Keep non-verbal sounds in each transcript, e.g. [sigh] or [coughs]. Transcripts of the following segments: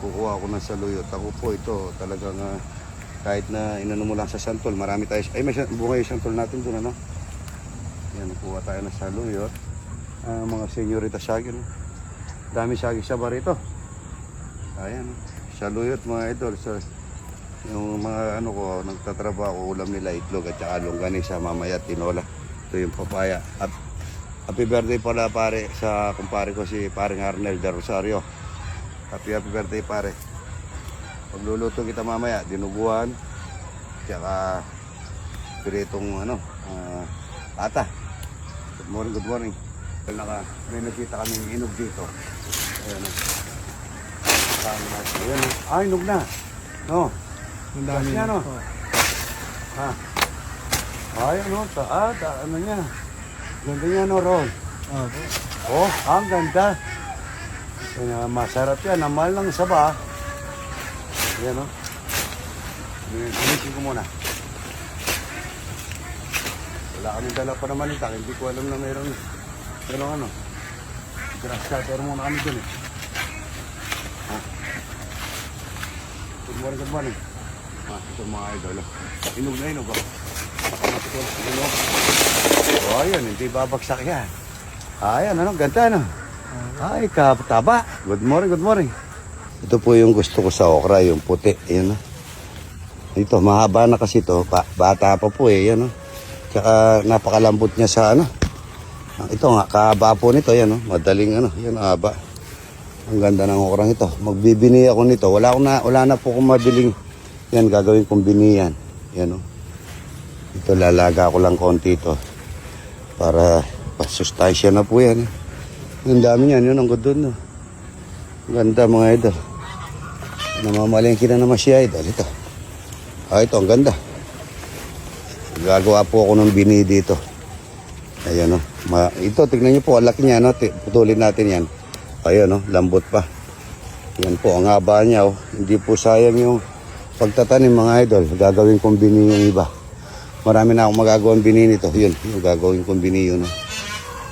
kukuha ako ng saluyot. Ako po ito talagang ah, kahit na inano mo lang sa santol, marami tayo. Ay, may bunga yung santol natin doon, ano? Yan, kuha tayo ng saluyot. Ah, mga senyorita sagin. no? Dami saging sa bar ito. Ayan, saluyot mga idol. So, yung mga ano ko, nagtatrabaho, ulam nila itlog at saka longganisa, mamaya tinola. Ito yung papaya. At happy birthday pala pare sa kumpare ko si paring Arnel de Rosario. Happy happy birthday pare. Pagluluto kita mamaya, dinuguan, tsaka piritong ano, ah, ata. Good morning, good morning. Naka, may nakita kami inog dito. Ayan. oh. Ayan. oh. Ah, inog na. No. Ang dami. Ano? po. Ha. Ay, ano, ta, ah, ta, ano niya. Ganda niya, no, Ron. Opo. Oh, ang ganda. Kaya masarap yan. Ang mahal ng saba. Ayan, no. Gamitin ko muna. Wala kami dala pa naman ito. Hindi ko alam na mayroon. Pero ano, grass cutter muna kami dun eh. Ha? Good morning, good morning. Ah, ito mga idol. oh. Inog na inog. Oh. Inog. Oh, ayun, hindi babagsak yan. Ayan, ano, ganda, ano? Ay, kapataba. Good morning, good morning. Ito po yung gusto ko sa okra, yung puti. Ayan, no? Ito, mahaba na kasi ito. Pa, bata pa po eh, yan, no? Tsaka napakalambot niya sa ano. Ah, Ito nga, kahaba po nito, yan, no? Madaling, ano, yan, haba. Ang ganda ng okrang ito. Magbibini ako nito. Wala, akong na, wala na po akong mabiling, yan, gagawin kong bini yan. Yan, no? Ito, lalaga ko lang konti ito. Para pasustansya na po yan. eh. Ang dami niyan, yun ang good doon. No? Ganda mga idol. Namamalengke na naman siya idol. Ito. Ah, ito, ang ganda. Gagawa po ako ng bini dito. Ayan, no. Ma ito, tignan niyo po, ang laki niya, no. Putulin natin yan. Ayan, no. Lambot pa. Yan po, ang haba niya, oh. Hindi po sayang yung pagtatanim, mga idol. Gagawin kong bini yung iba. Marami na akong magagawang bini nito. Yun, yung gagawin kong bini yun, no.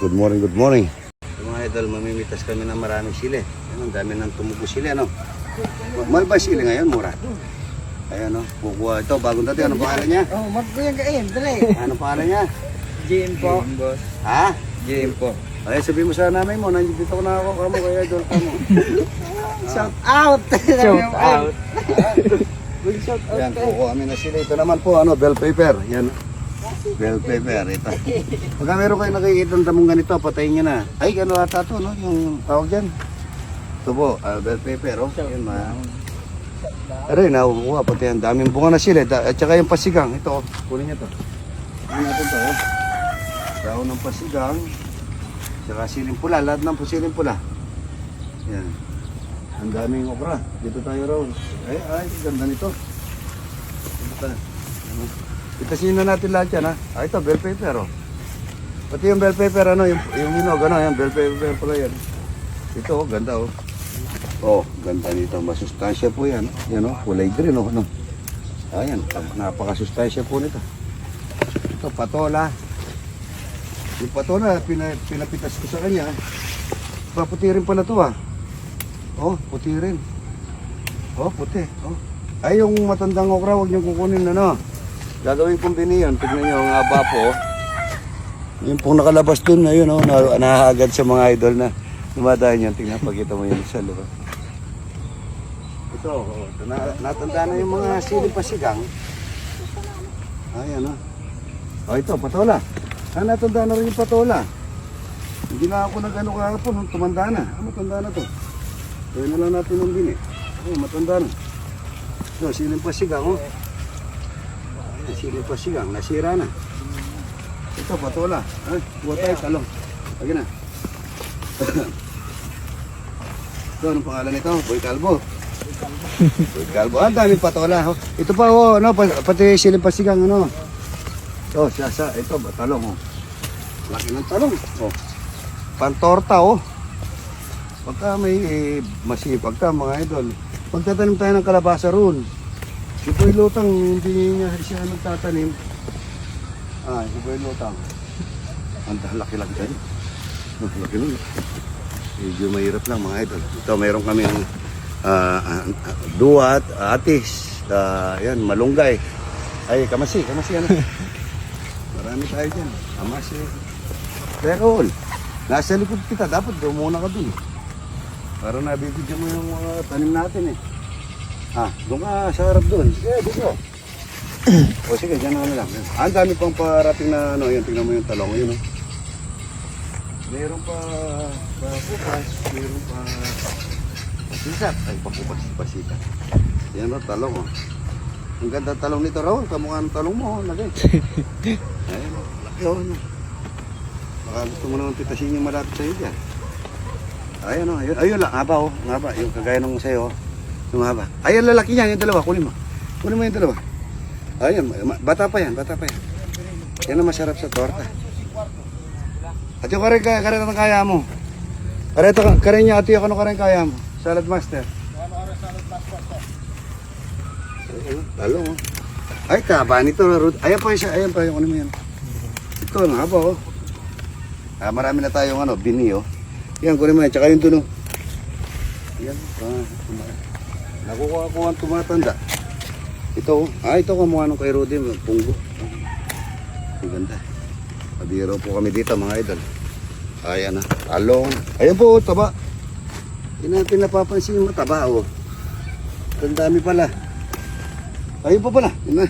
Good morning, good morning. Mga idol, mamimitas kami ng maraming sili. Ayan, ang dami ng tumubo sili, ano? Mahal ba sili ngayon, mura? Ayan, no? Kukuha ito, bagong dati. Ano pangalan niya? Oh, magkuyang kain, dali. Ano pangalan niya? GM po. boss. Ha? GM po. Ay, sabihin mo sa nanay mo, nandito ko na ako, kamo, kaya idol ka mo. [laughs] Shout out. Shout out. Good shout out. Yan, kukuha kami na sili. Ito naman po, ano, bell pepper. Yan. Bell pepper, ito. Pagka meron kayo nakikita ng damong ganito, patayin nyo na. Ay, gano'n ata to, no? Yung tawag dyan. Ito po, ah, bell pepper, oh. Yan, ma. Aray, nakukuha, pati ang daming bunga na sila. At saka yung pasigang, ito, oh. kunin nyo to. Kunin natin to, oh. Daon ng pasigang. Saka siling pula, lahat ng siling pula. Yan. Ang daming okra. Dito tayo raw. Ay, ay, ganda nito. Dito tayo. Ano? Itasin na natin lahat yan, ha? Ah, ito, bell pepper, oh. Pati yung bell pepper, ano, yung, yung hinog, ano, yan, bell pepper pala yan. Ito, oh, ganda, oh. Oh, ganda nito. Masustansya po yan. Yan, oh, kulay green, oh. Ano? Ayan, napakasustansya po nito. Ito, patola. Yung patola, pina, pinapitas ko sa kanya. Paputi rin pala to, ah. Oh, puti rin. Oh, puti. Oh. Ay, yung matandang okra, huwag niyo kukunin na, no? Gagawin kong bini yan. Tignan niyo, ang haba po. oh. Yung pong nakalabas dun na yun, oh, na, sa mga idol na dumadahan yan. Tingnan, pagkita mo yan sa loob. Ito, oh, na, natanda na yung mga sili pasigang. Ayan, oh. Oh, ito, patola. Ah, natanda na rin yung patola. Hindi na ako nag-ano kahapon, nung tumanda na. Ah, matanda na to. Kaya na lang natin ng bini. Oh, matanda na. Ito, siling pasigang, oh. Ayan, siling pasigang, nasira na. Ito, patola. Ay, buwa tayo, talong. Lagi na. Ito, anong pangalan nito? Boy Calvo. Boy Calvo. Ah, dami patola. Oh. Ito pa, oh, ano, pa- pati siling pasigang, ano. Ito, siya, ito, talong, oh. Laki ng talong. Oh. Pantorta, oh. Pagka may eh, masipag ka, mga idol. Pagtatanim tayo ng kalabasa roon. Si Boy Lutang, hindi niya siya nagtatanim. Ah, si Boy Lutang. Ang laki lang dyan. Ang laki nun. Medyo mahirap lang mga idol. Ito, mayroon kami ah, ah, duat, atis, ah, yan, malunggay. Ay, kamasi, kamasi ano. [laughs] Marami tayo dyan. Kamasi. Pero, nasa likod kita, dapat doon muna ka dun. Para nabibigyan mo yung mga tanim natin eh. Ah, doon ka sa harap doon. Sige, dito. o sige, dyan na kami lang. Ah, Ang dami pang parating na ano, yun, tingnan mo yung talong, yun oh. Meron pa, pa bukas, meron pa pasikat. Ay, papupas, pasikat. Yan o, talong o. Ang ganda ng talong nito, Raul. Kamukha ng talong mo, oh, lagay. Ayun o, laki [laughs] o. Ano. Baka gusto mo naman titasin yung malapit sa'yo dyan. Ayun o, ayun, ayun lang, haba o. Ang haba, yung kagaya nung sa'yo o. Yung haba. Ayun, lalaki niya, yung dalawa, kunin mo. Kunin mo yung dalawa. Ayun, ma- bata pa yan, bata pa yan. Yan ang masarap sa torta. At yung kare kaya kare ng kaya mo. Kare to kare niya ati ano kare kaya mo. Salad master. Talo mo. Ay, taba nito. Ayan pa isa, ayan pa yung ano mo yan. Ito, ang haba oh. Ah, marami na tayong ano, bini oh. Yan, kunin mo yan. Tsaka yung duno. Yan. Ah, tuma- Nakukuha ko ang tumatanda. Ito, ah, ito kamukha nung kay Rudy, punggo. Ang ganda. Mabiro po kami dito mga idol. Ayan na, talong. Ayan po, oh, taba. Hindi natin napapansin yung mataba, oh. Ang dami pala. Ayun pa pala. Yun na.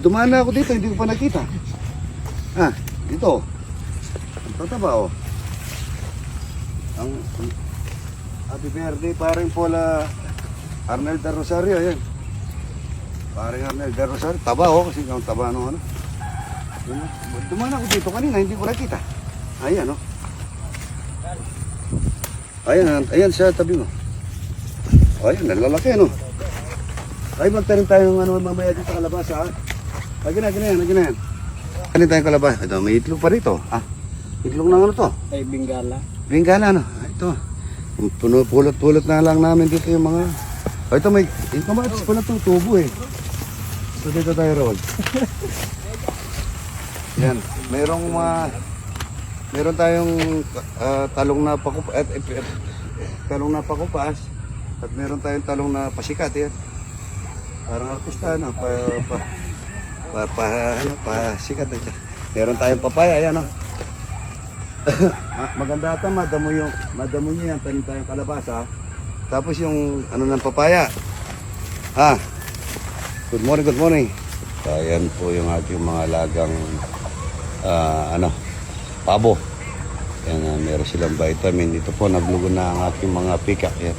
Dumaan na ako dito, hindi ko pa nakita. Ah, dito. Ang tataba, oh. Ang, ang Happy birthday, paring Paula Arnel de Rosario, ayan. Paring Arnel de Rosario. Taba, oh, kasi ang taba nung ano. Oh. Dumaan ako dito kanina, hindi ko nakita. Ayan, oh. Ayan, ayan sa tabi mo. Ayan, nalalaki, ano. Ay, magtanim tayo ng ano, mamaya dito sa kalabasa, ha? Ay, gina, gina yan, gina yan. Ano tayong kalabasa? Ito, may itlog pa rito. Ah, itlog ng ano to? Ay, Bengala. Bengala, ano? Ah, Ito. Puno, pulot-pulot na lang namin dito yung mga... Oh, ito may... Yung kamatis pala itong tubo eh. So dito tayo, Rol. [laughs] Yan. Merong mga... Meron tayong ah, talong na pakup... At, at, at, talong na pakupas. At meron tayong talong na pasikat. Yan. Parang artista, ano? Pa, pa, pa, pa, ano, pasikat. eh. Meron tayong papaya, yan, oh. [coughs] Ah, maganda ata madamo yung madamo niyo yan tanim tayong kalabasa tapos yung ano ng papaya. Ha? Good morning good morning. Ayan po yung ating mga lagang ah, ano pabo. Yan ah, meron silang vitamin. Dito po naglugo na ang aking mga pika. Yan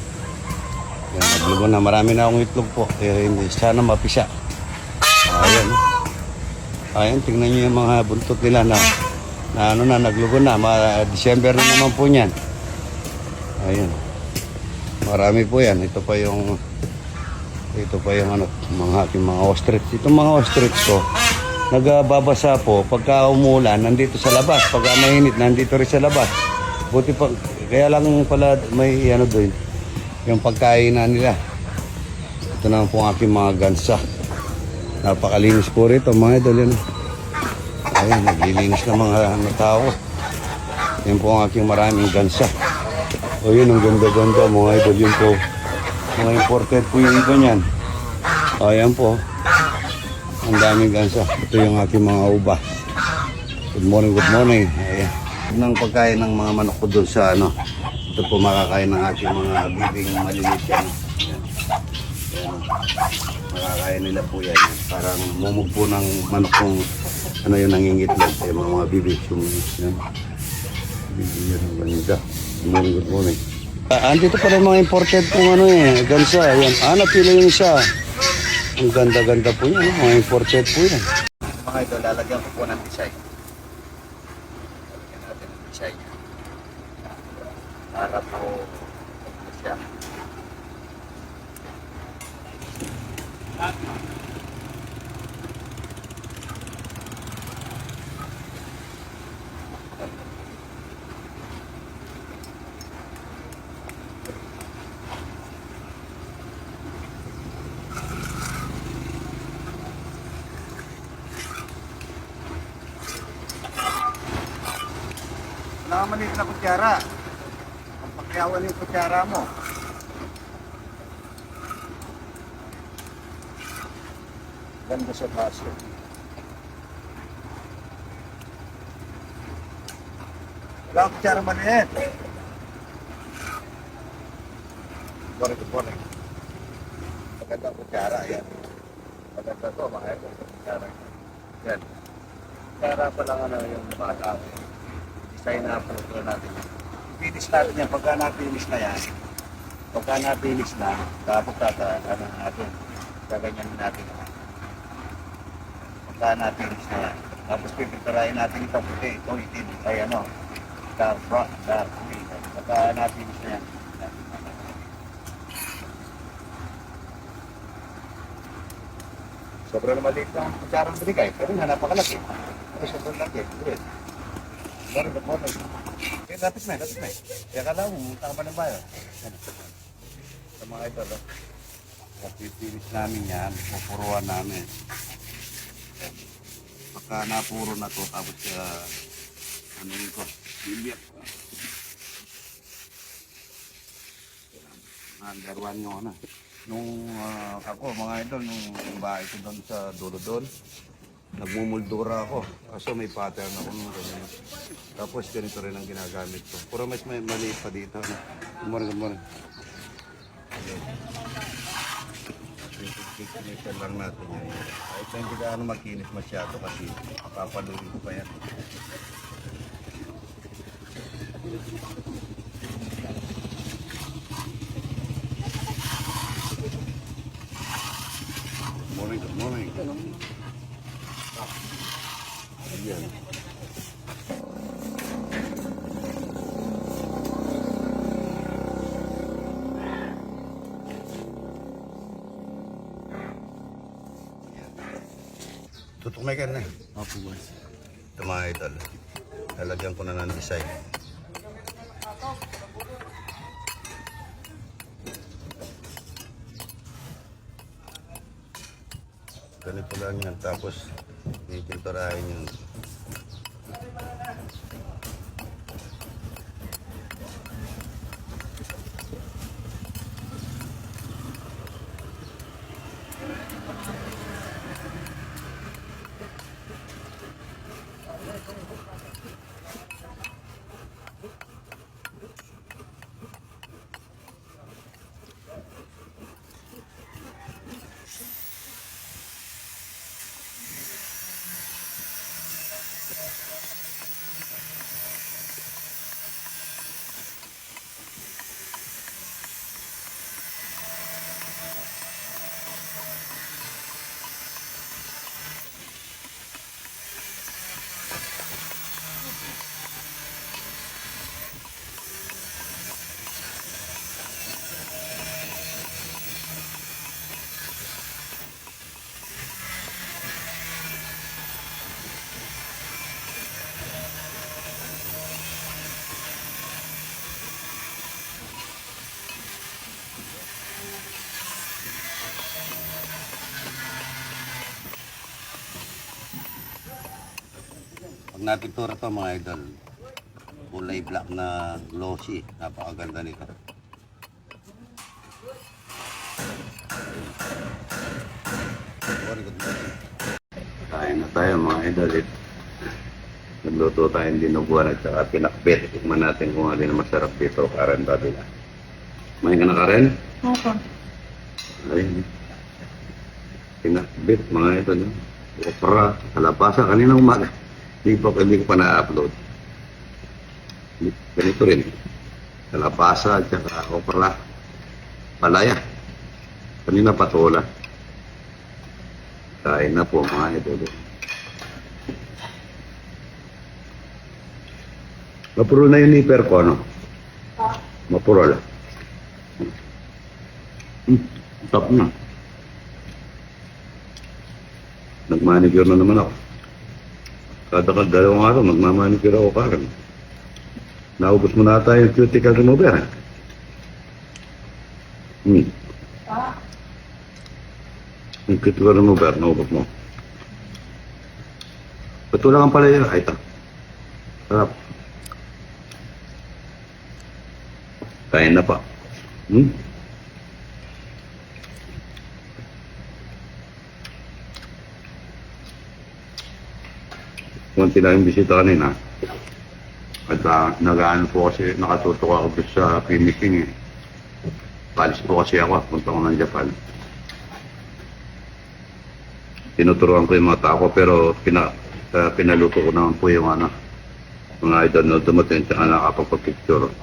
yan naglugo na. Marami na akong itlog po. Hindi sana mapisa. Ayan. Ayan tingnan niyo yung mga buntot nila na na ano na naglugo na. Ma December na naman po niyan. Ayun marami po yan. Ito pa yung ito pa yung ano mga aking mga ostrich. Itong mga ostrich ko nagbabasa po pagka umulan nandito sa labas. Pagka mainit nandito rin sa labas. Buti pa kaya lang pala may ano doon yung pagkain na nila. Ito naman po ang aking mga gansa. Napakalinis po rito mga idol yan Ayan, naglilinis ng mga ano, tao. Yan po ang aking maraming gansa. O yun, ang ganda-ganda mga idol. Yun po. Mga imported po yung iba niyan. Ayan po. Ang daming gansa. Ito yung aking mga uba. Good morning, good morning. Ayan. Ito ang pagkain ng mga manok ko doon sa ano. Ito po makakain ng aking mga bibing maliliit yan. Ayan. Ayan. Makakain nila po yan. Parang mumug po ng manok kong ano yung nangingitlog. Yung mga, mga bibi. Yung, yan. Bibi yan. Ang ganda. Good morning, good morning. Ah, andito pa rin mga imported kung ano eh. Gansa. Yan. Ah, napila yung isa. Ang ganda-ganda po yan. Mga imported po yan. Mga ito, lalagyan ko po ng design. Lalagyan natin ng design. Para po Mga maliit na kutsara. Ang pakyawan yung kutsara mo. Ganda sa baso. Wala akong kutsara maliit. Good morning, good morning. Magandang kutsara, yan. Maganda to, makaya kong kutsara. Yan. Kutsara pa lang ano yung bata. Yan na po ito natin. Finish natin yan. Pagka na-finish na yan, pagka na-finish na, tapos tata, ano natin, gaganyan natin. Pagka na-finish na yan, tapos pipinturahin natin ito puti, ito itim, ay ano, dark brown, dark green. Pagka na-finish na yan, Sobrang maliit lang ang kutsarang binigay, pero nga napakalaki. Ay, sobrang laki. Good. Morning, good morning. Eh, lapit na, lapit na. Kaya kala mo, utang pa ng bayo. Sa mga ito, no? Napipilis namin yan, pupuruan namin. Pagka napuro na to, tapos uh, ano yun ko, bilyak. One yung ano. Nung ah, ako, mga idol, nung bahay ko doon sa dulo doon, nagmumuldura ako. Kaso may pattern ako nung ganyan. Tapos ganito rin ang ginagamit ko. Pero mas may maliit pa dito. Ano? Good morning, good morning. Kikinisa lang natin yan. Kahit hindi gaano makinis masyado kasi papaluin ko pa yan. Good morning, good morning. Ayan. Tutok may ka na. Opo, boss. Ito mga idol. Lalagyan ko na ng design. Ganito lang yan. Tapos, pipinturahin yun. Pag napintura to mga idol, kulay black na glossy. Napakaganda nito. Kain na tayo mga idol. eh. Nagluto tayong dinuguan at saka pinakbet. Tikman natin kung ano yung masarap dito. Karen Babila. May ka na Karen? Opo. Ay, pinakbet mga idol. Opera, kalabasa, kanina umaga. Hindi pa, hindi ko pa na-upload. Ganito rin. Kalabasa, at saka opera. Palaya. Kanina patola. Kain na po mga idol. Mapuro na yung nipper ko, ano? Mapuro lang. Hmm, top na. Nagmanicure na naman ako. Kada ka dalawang araw, magmamanicure ako parang. Naubos mo na ata yung cuticle remover. Hmm. Yung cuticle remover, naubos mo. Ba't wala kang pala yun? Ay, ito. Sarap. Kain na pa. Hmm? Konti lang yung bisita kanina. At uh, nagaan po kasi, nakatutok ako sa finishing eh. Palis po kasi ako, punta ko ng Japan. Tinuturuan ko yung mga tao pero pina, uh, pinaluto ko naman po yung ano, mga idol na dumating at nakapagpa-picture.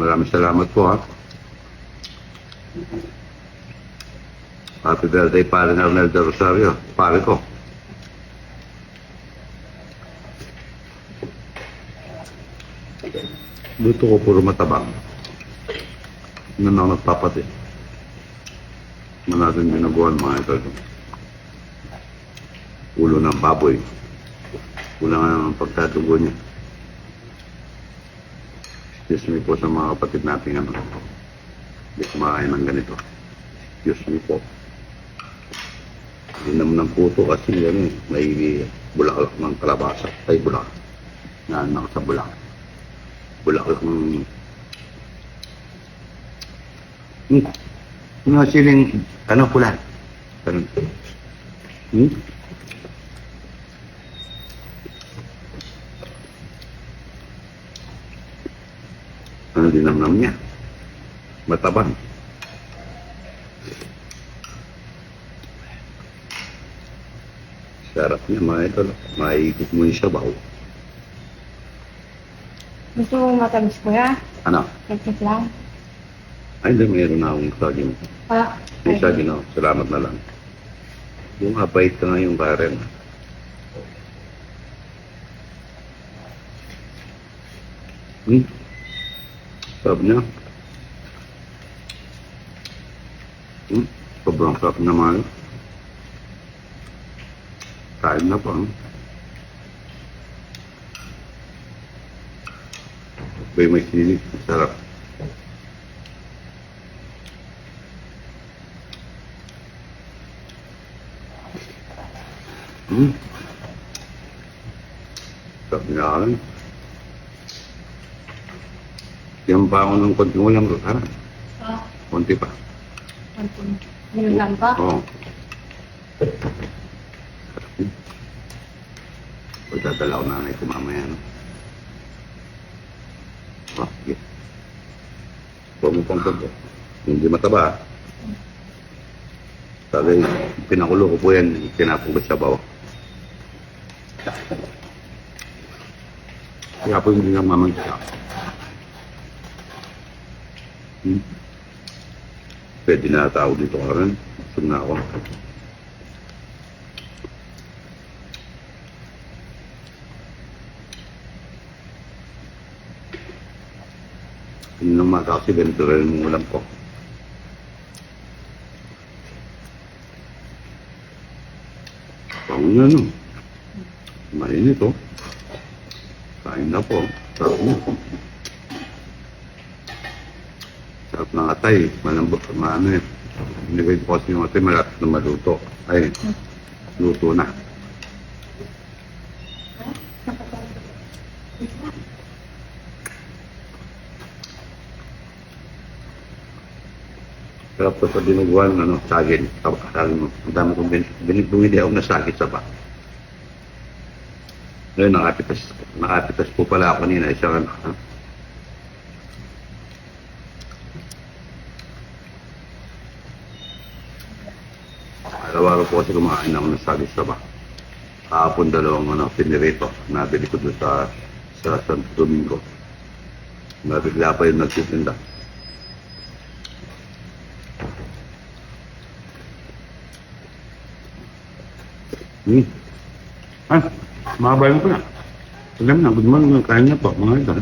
Maraming salamat po ha. Happy birthday, pare na Ronaldo Rosario. Pare ko. Luto ko puro matabang. Ano na ako nagpapati. Ano natin ginagawa mga ito. Ulo ng baboy. Kulang nga ng pagkatugo niya. Excuse me po sa mga kapatid natin ano. Hindi kumakain ng ganito. Excuse me po. Hindi naman ng puto kasi yan eh. May bulaklak ng kalabasa. Ay bulak. Naan ako sa bulak. Bulaklak ng... Hmm. Mga siling, ano pula? Ganun. Hmm? Ano dinamnam niya? Matabang. Sarap niya mga ito. Maikot mo yung sabaw. Gusto mo matamis ko ya? Ano? Teknik lang. Ay, hindi. Mayroon na akong saging. Ah, May saging ako. Salamat na lang. Yung apait ka nga yung Karen. Hmm? Sarap niya. Hmm? Sobrang sarap naman. Kain na hmm? Bay may sili. Sarap. Hmm. Sarap niya rin. Yan pa ako ng konting ulam. Ha? ah, Konti pa. konting. Yun lang ba? Oo. Pagdadala ko nanay ko mamaya. No? Oh, sige. Huwag mo pang. Hindi mataba. Sabi, pinakulo ko po yan. Tinapong ko sa bawah. Kaya po hindi lang mamagsa. Hmm. Pwede na tao dito ka rin. Gusto na ako. Yun lang mga kasi ganito rin yung ulam ko. Pang na no. Mainit oh. Kain na po. Sarap na. Sarap ng atay. Malambot. Maano eh. Hindi ko yung kasi yung atay malapit na maluto. Ay, luto na. Sarap sa dinuguan, ano, sagin. Ang dami kong bin, bin, bumili ako na sagit sa ba. Ngayon, nakapitas, nakapitas po pala ako nina, isang ano? Araw-araw po kasi kumakain ako ng sagit sa ba. Kahapon dalawang ano, pinirito. Nabili ko doon sa, sa Santo Domingo. Nabigla pa yung nagtitinda. Hmm. Ah, mga bayan ko na. Alam na, good morning, kain na po, mga ito.